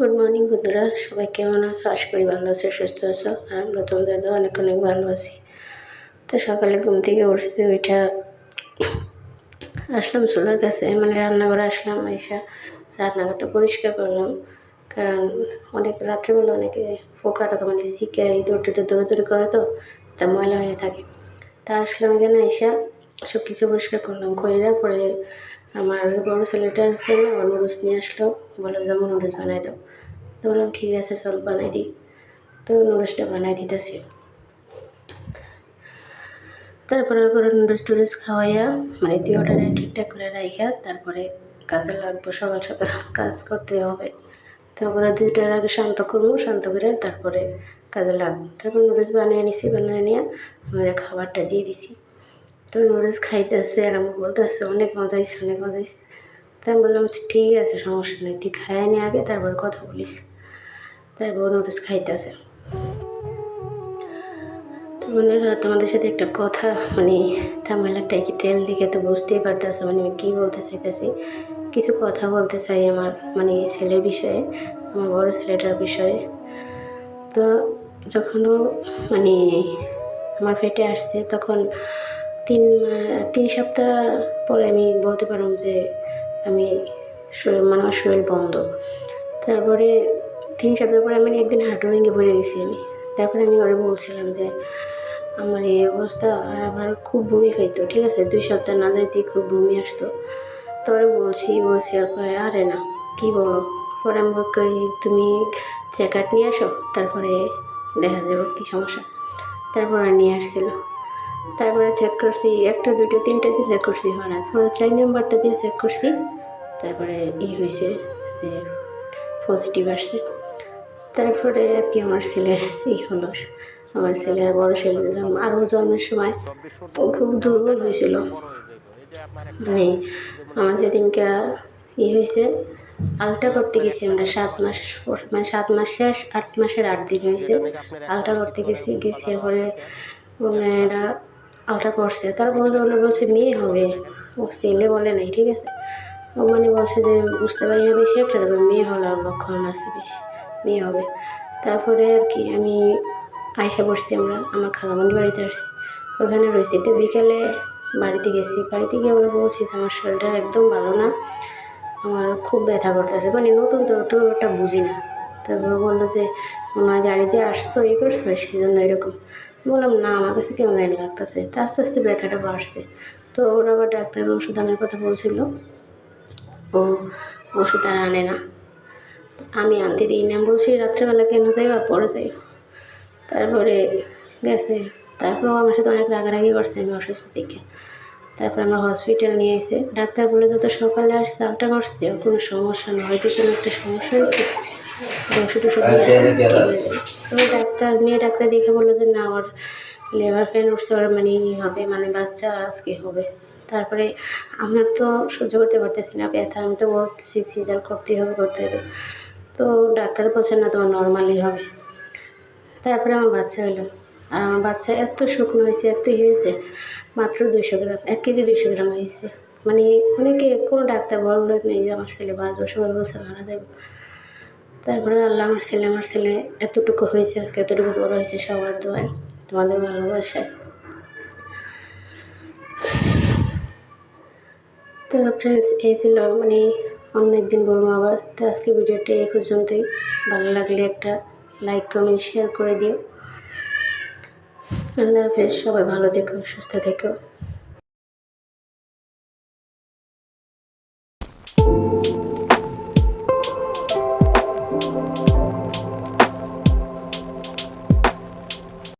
Good morning বন্ধুরা। সবাই কেমন আছো? আশা করি ভালো আছো, সুস্থ আছো। আর আমরা তোমাদের অনেক অনেক ভালো আছি। তো সকালে ঘুম থেকে উঠছি ওইটা আসলাম চুলার কাছে। মানে রান্নাঘরে আসলাম এসে রান্নাঘরটা পরিষ্কার করলাম। কারণ অনেক রাত্রেবেলা অনেকে ফোকা টাকা মানে শিখে এই দৌড়তে দৌড়াদৌড়ি করে তো, তা ময়লা হয়ে থাকে। তা আসলাম এখানে এসে সব কিছু পরিষ্কার করলাম কইরা পরে আমার বড় ছেলেটা আছে না আমার নুডলস নিয়ে আসলো। বলে যেমন নুডলস বানাই দাও তো বললাম, ঠিক আছে, চল, বানাই দিই। তো নুডলসটা বানাই দিতেছি। তারপরে করে নুডলস টুডলস খাওয়াইয়া মানে দিওটারে ঠিকঠাক করে রাইখা, তারপরে কাজে লাগবো, সকাল সকাল কাজ করতে হবে। তো ওরা দুইটার আগে শান্ত করব, শান্ত করে তারপরে কাজে লাগবো। তারপর নুডলস বানিয়ে নিছি, বানিয়ে নিয়ে আমরা খাবারটা দিয়ে দিছি। তো নুডলস খাইতেছে আর আমি বলতেছে, অনেক মজা হয়েছে অনেক মজা হয়েছে তাই আমি বললাম ঠিক আছে, সমস্যা নেই, তুই খাইয়ে নিয়ে আগে, তারপর কথা বলিস। তারপর নুডলস খাইতেছে। তো বোনেরা তোমাদের সাথে একটা কথা মানে থামেলাটা কি ট্রেন দিকে তো বুঝতেই পারতেছো মানে আমি কী বলতে চাইতেছি। কিছু কথা বলতে চাই আমার মানে এই ছেলের বিষয়ে, আমার বড় ছেলেটার বিষয়ে। তো যখন মানে আমার পেটে আসছে, তখন তিন তিন সপ্তাহ পরে আমি বলতে পারলাম যে আমি মানে আমার শরীর বন্ধ। তারপরে তিন সপ্তাহ পরে আমি একদিন হাঁটু ভেঙে পড়ে গেছি আমি। তারপরে আমি ওরে বলছিলাম যে, আমার এই অবস্থা আর আমার খুব বমি খাইতো, ঠিক আছে? দুই সপ্তাহ না যাইতেই খুব বমি আসতো। তোরে বলছি বলছি, আর কয়, আরে না, কী বলো? পরে আমি কই, তুমি চেক আউট নিয়ে আসো, তারপরে দেখা যাবে কী সমস্যা। তারপরে নিয়ে আসছিল। তারপরে চেক করছি, একটা দুটো তিনটা দিয়ে চেক করছি, হয় না। তারপরে চার নাম্বারটা দিয়ে চেক করছি, তারপরে ই হয়েছে যে পজিটিভ আসছে। তারপরে আর কি আমার ছেলে ই হলো, আমার ছেলে বড় ছেলে আরও জন্মের সময় ও খুব দুর্বল হয়েছিল। মানে আমার যেদিনকে ই হয়েছে আলটা করতে গেছি আমরা সাত মাস মানে সাত মাস শেষ, আট মাসের আট দিন হয়েছে। আলটা করতে গেছি গেছি পরে ওনারা আলটা করছে। তার বলতে ওনারা বলছে, মেয়ে হবে। ও ছেলে বলে নাই, ঠিক আছে? ও মানে বলছে যে, বুঝতে পারি না বেশি একটা তবে মেয়ে হলে আর লক্ষণ আছে বেশি, মেয়ে হবে। তারপরে আর কি, আমি আয়সা পড়ছি আমরা, আমার খালামন্দি বাড়িতে আসছি। ওখানে রয়েছি। তো বিকেলে বাড়িতে গেছি। বাড়িতে গিয়ে আমরা বলছি যে, আমার শরীরটা একদম ভালো না, আমার খুব ব্যথা করতেছে। মানে নতুন তো তো ওটা বুঝি না। তারপরে বলল যে আমার গাড়িতে আসছো এই করছ? সেই জন্য এরকম বললাম, না, আমার কাছে কেমন জানি লাগতেছে। তা আস্তে আস্তে ব্যথাটা বাড়ছে। তো ওরা আবার ডাক্তার ওষুধ আনার কথা বলছিল। ও ওষুধ আর আনে না। আমি আনতে দিই না। বলছি, রাত্রেবেলা কেন যাই বা পরে যাই তারপরে গেছে। তারপরেও আমার সাথে অনেক রাগারাগি করছে আমি অসুস্থ দেখে তারপর আমরা হসপিটাল নিয়ে এসে ডাক্তার বলে যত সকালে আসছে আলটা করছে, কোনো সমস্যা নেই হয়তো কোনো একটা সমস্যা হয়েছে। ওষুধ ওষুধ ওই ডাক্তার নিয়ে ডাক্তার দেখে বলল যে না ওর লেবার পেন উঠছে ওর মানে ই হবে মানে বাচ্চা আজকে হবে। তারপরে আমার তো সহ্য করতে পারতেছি না ব্যথা আমি তো বলছি সিজার করতেই হবে করতে হবে। তো ডাক্তার বলছেন না তোমার নর্মালি হবে। তারপরে আমার বাচ্চা হলো। আর আমার বাচ্চা এত শুকনো হয়েছে এত হয়েছে মাত্র দুইশো গ্রাম এক কেজি দুইশো গ্রাম হয়েছে। মানে অনেকে কোনো ডাক্তার বলল নেই যে আমার ছেলে বাঁচবো সবাই বলছে মারা যাবে। তারপরে আল্লাহ আমার ছেলে আমার ছেলে এতটুকু হয়েছে, আজকে এতটুকু বড় হয়েছে সবার দোয়ায়, তোমাদের ভালোবাসায় তো ফ্রেন্ডস এই ছিল মানে অন্য একদিন বলব আবার। তো আজকে ভিডিওটা এই পর্যন্তই। ভালো লাগলে একটা লাইক কমেন্ট শেয়ার করে দিও। আল্লাহ হাফেজ, সবাই ভালো থেকো, সুস্থ থেকো।